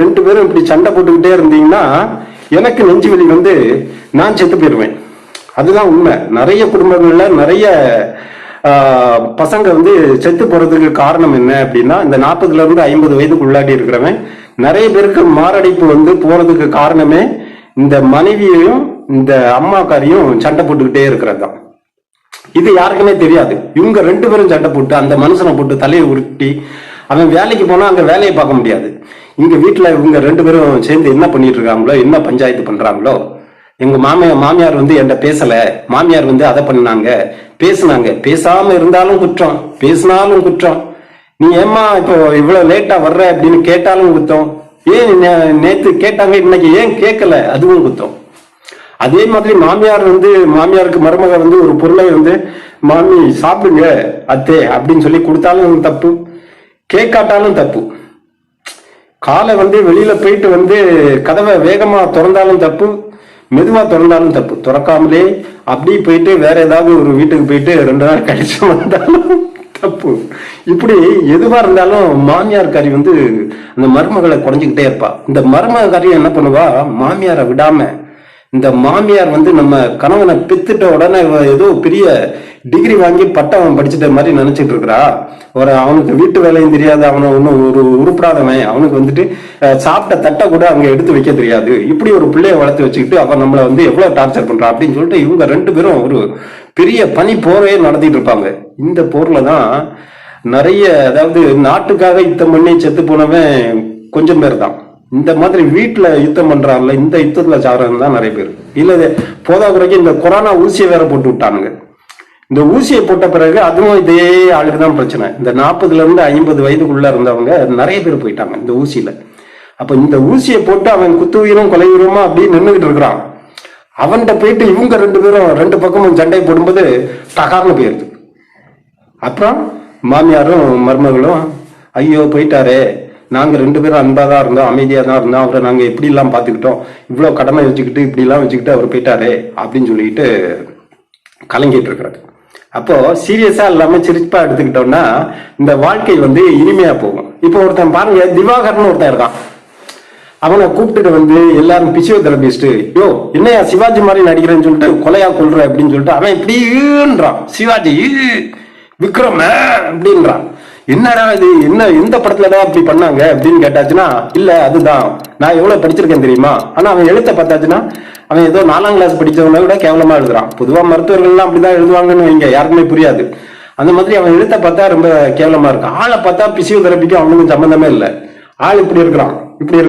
ரெண்டு பேரும் இப்படி சண்டை போட்டுக்கிட்டே இருந்தீங்கன்னா எனக்கு நெஞ்சு வலி வந்து நான் செத்து போயிடுவேன். அதுதான் உண்மை. நிறைய குடும்பங்கள்ல நிறைய பசங்க வந்து செத்து போறதுக்கு காரணம் என்ன அப்படின்னா இந்த நாற்பதுல இருந்து ஐம்பது வயதுக்கு உள்ளாடி இருக்கிறவன் நிறைய பேருக்கு மாரடைப்பு வந்து போறதுக்கு காரணமே இந்த மனைவியையும் இந்த அம்மாக்காரையும் சண்டை போட்டுக்கிட்டே இருக்கிறது தான் இது யாருக்குமே தெரியாது. இவங்க ரெண்டு பேரும் சண்டை போட்டு அந்த மனுஷனை போட்டு தலையை உருட்டி அவன் வேலைக்கு போனால் அங்கே வேலையை பார்க்க முடியாது. இங்கே வீட்டில் இவங்க ரெண்டு பேரும் சேர்ந்து என்ன பண்ணிட்டு இருக்காங்களோ என்ன பஞ்சாயத்து பண்ணுறாங்களோ எங்க மாமியார் மாமியார் வந்து என்கிட்ட பேசல. மாமியார் வந்து அதை பண்ணாங்க பேசுனாங்க. பேசாம இருந்தாலும் குற்றம். பேசினாலும் குற்றம். நீ ஏம்மா இப்போ இவ்வளவு லேட்டா வர்ற அப்படின்னு கேட்டாலும் குத்தம். ஏன் நே- நேத்து கேட்டாங்க இன்னைக்கு ஏன் கேட்கல அதுவும் குத்தம். அதே மாதிரி மாமியார் வந்து மாமியாருக்கு மருமக வந்து ஒரு பொருளை வந்து மாமி சாப்பிடுங்க அத்தே அப்படின்னு சொல்லி கொடுத்தாலும் தப்பு. கேட்காட்டாலும் தப்பு. காலை வந்து வெளியில போயிட்டு வந்து கதவை வேகமா திறந்தாலும் தப்பு மெதுவா திறந்தாலும் தப்பு. திறக்காமலே அப்படி போயிட்டு வேற ஏதாவது ஒரு வீட்டுக்கு போயிட்டு ரெண்டு நாள் கழிச்சு வந்தாலும் தப்பு. இப்படி எதுவா இருந்தாலும் மாமியார் கறி வந்து அந்த மருமகளை குறைஞ்சிக்கிட்டே இருப்பா. இந்த மருமக கறி என்ன பண்ணுவா? மாமியாரை விடாம இந்த மாமியார் வந்து நம்ம கணவனை பித்துட்ட உடனே ஏதோ பெரிய டிகிரி வாங்கி பட்டம் படிச்சுட்ட மாதிரி நினைச்சிட்டு இருக்கிறா. ஒரு அவனுக்கு வீட்டு வேலையும் தெரியாது அவனை ஒன்றும் ஒரு உருப்படாதவன். அவனுக்கு வந்துட்டு சாப்பிட்ட தட்டை கூட அங்க எடுத்து வைக்க தெரியாது. இப்படி ஒரு பிள்ளைய வளர்த்து வச்சுக்கிட்டு அவன் நம்மளை வந்து எவ்வளவு டார்ச்சர் பண்றான் அப்படின்னு சொல்லிட்டு இவங்க ரெண்டு பேரும் ஒரு பெரிய பனி போரே நடத்திட்டு இருப்பாங்க. இந்த போர்ல தான் நிறைய அதாவது நாட்டுக்காக யுத்தம் பண்ணி செத்து போனவன் கொஞ்சம் பேர் தான். இந்த மாதிரி வீட்டுல யுத்தம் பண்றாங்கல்ல இந்த யுத்தத்துல சாகிறவங்க தான் நிறைய பேர். இல்ல போதா போதாக்குறைக்கு இந்த கொரோனா ஊசியை வேற போட்டு விட்டானுங்க. இந்த ஊசியை போட்ட பிறகு அதுவும் இதே ஆளுக்கு தான் பிரச்சனை. இந்த நாற்பதுல இருந்து ஐம்பது வயதுக்குள்ள இருந்தவங்க நிறைய பேர் போயிட்டாங்க இந்த ஊசியில. அப்ப இந்த ஊசியை போட்டு அவன் குத்து உயிரும் கொலை உயிரமா அப்படியே நின்றுகிட்டு இருக்கிறான். அவன்கிட்ட போயிட்டு இவங்க ரெண்டு பேரும் ரெண்டு பக்கமும் சண்டை போடும்போது டகார்னு போயிருது. அப்புறம் மாமியாரும் மருமகளும் ஐயோ போயிட்டாரே. நாங்கள் ரெண்டு பேரும் அன்பாக தான் இருந்தோம் அமைதியாக தான் இருந்தோம். அவரை நாங்கள் எப்படிலாம் பார்த்துக்கிட்டோம் இவ்வளோ கடமை வச்சுக்கிட்டு இப்படிலாம் வச்சுக்கிட்டு அவர் போயிட்டாரே அப்படின்னு சொல்லிட்டு கலங்கிட்டு இருக்கிறாரு. அப்போ சீரியஸா இல்லாம சிரிப்பா எடுத்துக்கிட்டோம்னா இந்த வாழ்க்கை வந்து இனிமையா போகும். இப்போ ஒருத்தன் பாருங்க திவாகர்னு ஒருத்தன் இருக்கான். அவனை கூப்பிட்டுட்டு வந்து எல்லாரும் பிசியோதெரபிஸ்ட் யோ என்னையா சிவாஜி மாதிரி நடிக்கிறேன்னு சொல்லிட்டு கொலையா கொல்ற? அப்படின்னு சொல்லிட்டு அவன் இப்படின்றான் சிவாஜி விக்ரம அப்படின்றான். என்னடா இது? என்ன எந்த படத்துலதான் அப்படி பண்ணாங்க அப்படின்னு கேட்டாச்சுன்னா இல்ல அதுதான். நான் எவ்வளவு படிச்சிருக்கேன் தெரியுமா? ஆனா அவன் எழுத்த பார்த்தாச்சுன்னா அவன் ஏதோ நாலாம் கிளாஸ் படிச்சவனை விட கேவலமா எழுதுறான். பொதுவா மருத்துவர்கள்லாம் அப்படிதான் எழுதுவாங்கன்னு வைங்க யாருக்குமே புரியாது. அந்த மாதிரி அவன் எழுத்த பார்த்தா ரொம்ப கேவலமா இருக்கு ஆளை பார்த்தா பிசியோதெரபிக்கும் அவனுக்கும் சம்பந்தமே இல்லை. ஆள் இப்படி இருக்கிறான் இப்படி